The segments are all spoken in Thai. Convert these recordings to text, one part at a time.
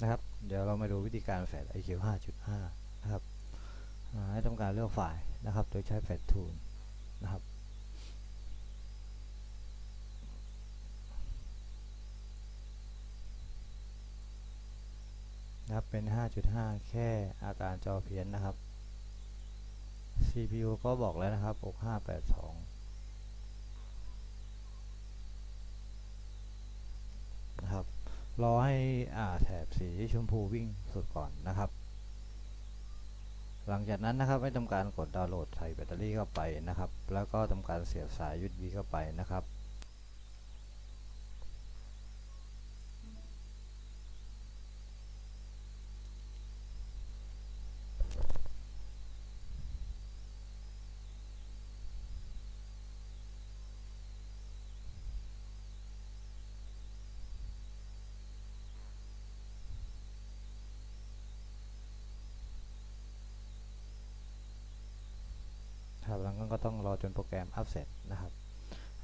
นะครับ เดี๋ยวเรามาดูวิธีการแฟด IQ 5.5 นะครับให้ทำการเลือกไฟล์นะครับ โดยใช้แฟด Tool นะครับ นะครับเป็น 5.5 แค่อาการจอเพี้ยนนะครับ CPU ก็บอกแล้วนะครับ 6582 นะครับ รอให้แถบสีชมพูวิ่งสุดก่อนนะครับ หลังจากนั้นนะครับให้ทำการกดดาวน์โหลดใส่แบตเตอรี่เข้าไปนะครับ แล้วก็ทำการเสียบสาย USB เข้าไปนะครับ ครับแล้วก็ต้องรอจนโปรแกรมอัพเสร็จนะครับ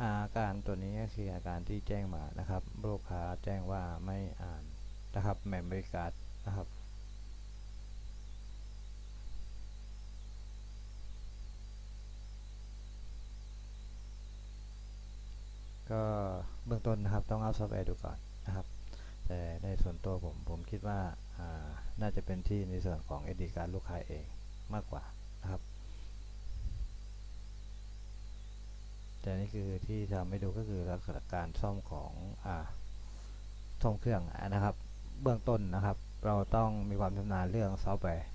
อาการตัวนี้ก็คืออาการที่แจ้งมานะครับ ลูกค้าแจ้งว่าไม่อ่านนะครับแมมบริการนะครับก็เบื้องต้นนะครับต้องอัพซอฟต์แวร์ดูก่อนนะครับ แต่ในส่วนตัวผมผมคิดว่าอ่าน่าจะเป็นที่ในส่วนของ SD การลูกค้าเองมากกว่านะครับ แต่นี่คือที่ทำให้ดูก็คือลักษณะการซ่อมของอ่าซ่อมเครื่องนะครับ เบื้องต้นนะครับ เราต้องมีความชำนาญเรื่องซอฟต์แวร์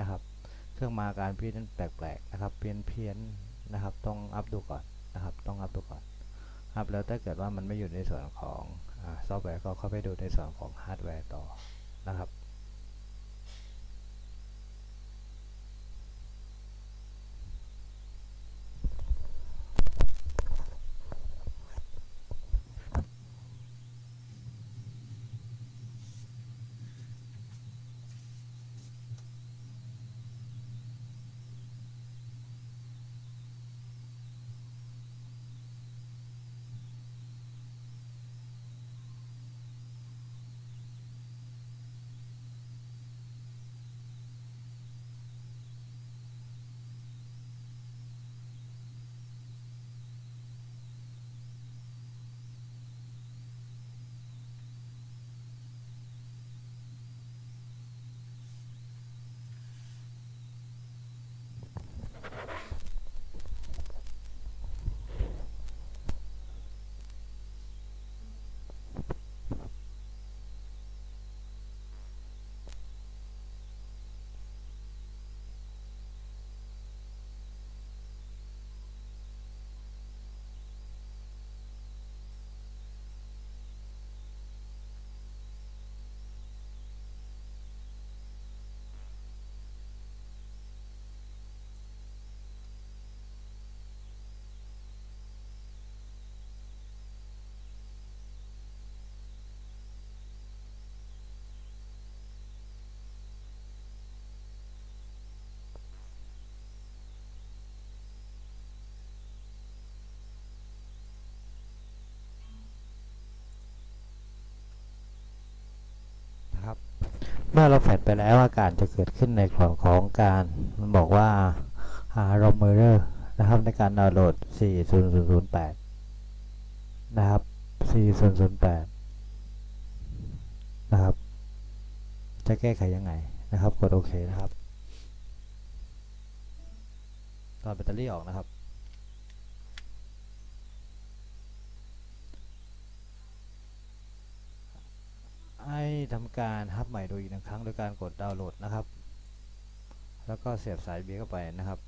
นะครับ เครื่องมาการเพี้ยนแปลกๆนะครับ เพี้ยนเพี้ยนนะครับ ต้องอัพดูก่อนนะครับ ต้องอัพดูก่อนอัพแล้วถ้าเกิดว่ามันไม่อยู่ในส่วนของอซอฟต์แวร์ก็เข้าไปดูในส่วนของฮาร์ดแวร์ต่อนะครับ เมื่อเราแฟดไปแล้วอาการจะเกิดขึ้นในของของการมันบอกว่าหารอมเมอร์นะครับในการดาวน์โหลด 40008 นะครับ 4008 นะครับ จะแก้ไขยังไงนะครับ กดโอเคนะครับ ตอนแบตเตอรี่ออกนะครับ ให้ ทำการฮับใหม่โดยอีกหนึ่งครั้งโดยการกดดาวน์โหลดนะครับ แล้วก็เสียบสายเบียเข้าไปนะครับ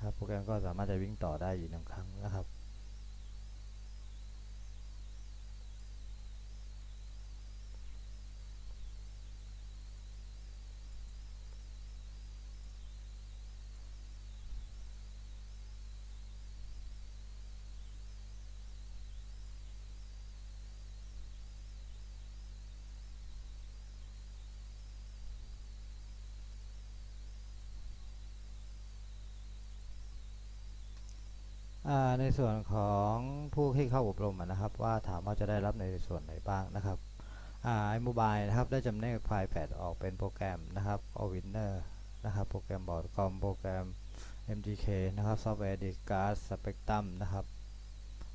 ครับ โปรแกรมก็สามารถจะวิ่งต่อได้อีกหนึ่งครั้งนะครับ ในส่วนของผู้ที่เข้าอบรมนะครับ ว่าถามว่าจะได้รับในส่วนไหนบ้างนะครับอ่าไอโมบายนะครับได้จำแนกไฟล์แพดออกเป็นโปรแกรมนะครับ a w i n n e r นะครับโปรแกรมบอร์ดคอมโปรแกรม MGK นะครับซอฟต์แวร์ดีการ์ดสเปกตรัมนะครับ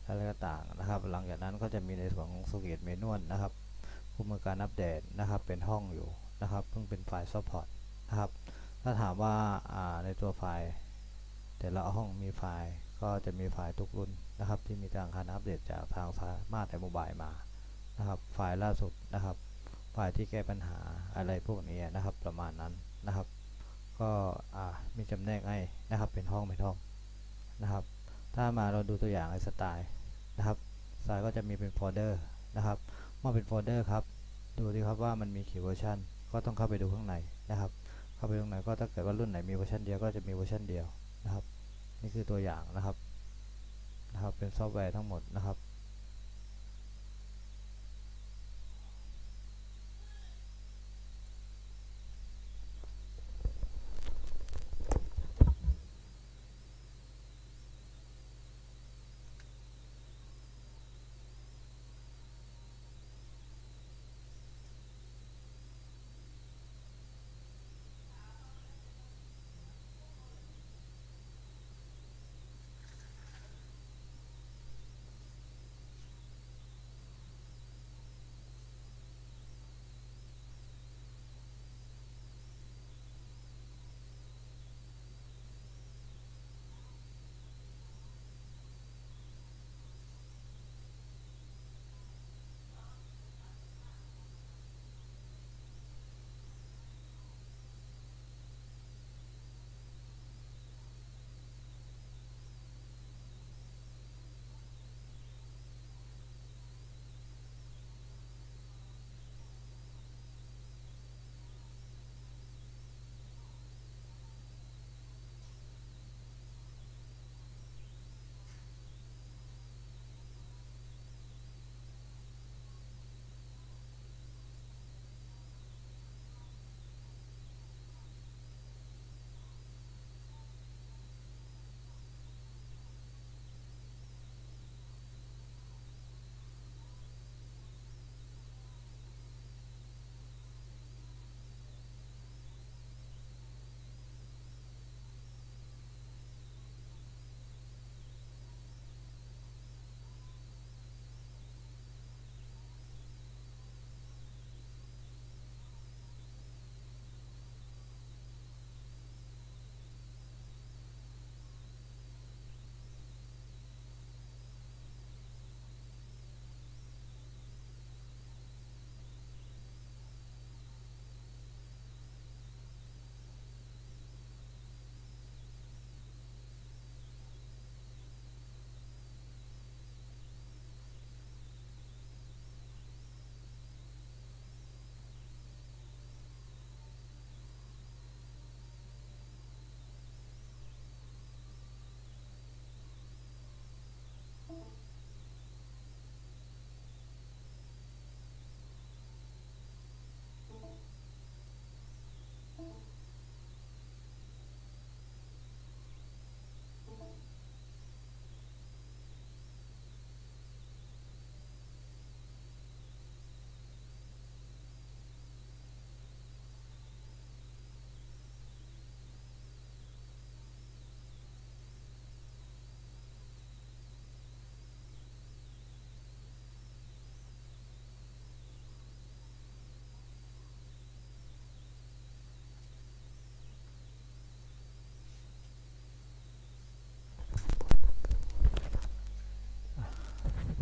อะไรต่างนะครับ หลังจากนั้นก็จะมีในส่วนของ s เกตเมนวลนะครับผู้มือการอัปเดตนะครับเป็นห้องอยู่นะครับ เพิ่งเป็นไฟล์ซัพพอร์ตนะครับถ้าถามว่าอ่าในตัวไฟล์ แต่ละห้องมีไฟล์ ก็จะมีไฟล์ทุกรุ่นนะครับ ที่มีทางการอัปเดตจากทางสามารถแต่โมบายมานะครับไฟล์ล่าสุดนะครับไฟล์ที่แก้ปัญหาอะไรพวกนี้นะครับประมาณนั้นนะครับ ก็มีจำแนกให้นะครับเป็นห้องเป็นห้องนะครับ ถ้ามาเราดูตัวอย่างในสไตล์นะครับสไตล์ก็จะมีเป็นโฟลเดอร์นะครับเมื่อเป็นโฟลเดอร์ครับดูดีครับว่ามันมีกี่เวอร์ชันก็ต้องเข้าไปดูข้างในนะครับ เข้าไปตรงไหนก็ถ้าเกิดว่ารุ่นไหนมีเวอร์ชันเดียวก็จะมีเวอร์ชันเดียวนะครับ นี่คือตัวอย่างนะครับนะครับเป็นซอฟต์แวร์ทั้งหมดนะครับ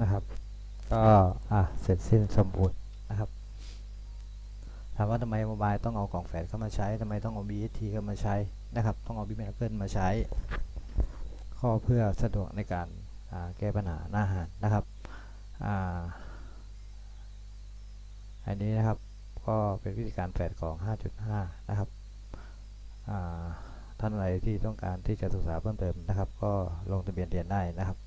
นะครับ ก็อะเสร็จสิ้นสมบูรณ์นะครับถามว่าทำไมโมบายต้องเอากล่องแฝดเข้ามาใช้ทำไมต้องเอา BST เข้ามาใช้นะครับ ต้องเอา Big Apple มาใช้ ข้อเพื่อสะดวกในการแก้ปัญหาหน้าหารนะครับอันนี้นะครับก็เป็นวิธีการแฝดของ 5.5 นะครับอ่าท่านใดที่ต้องการที่จะศึกษาเพิ่มเติมนะครับ ก็ลงทะเบียนเรียนได้นะครับ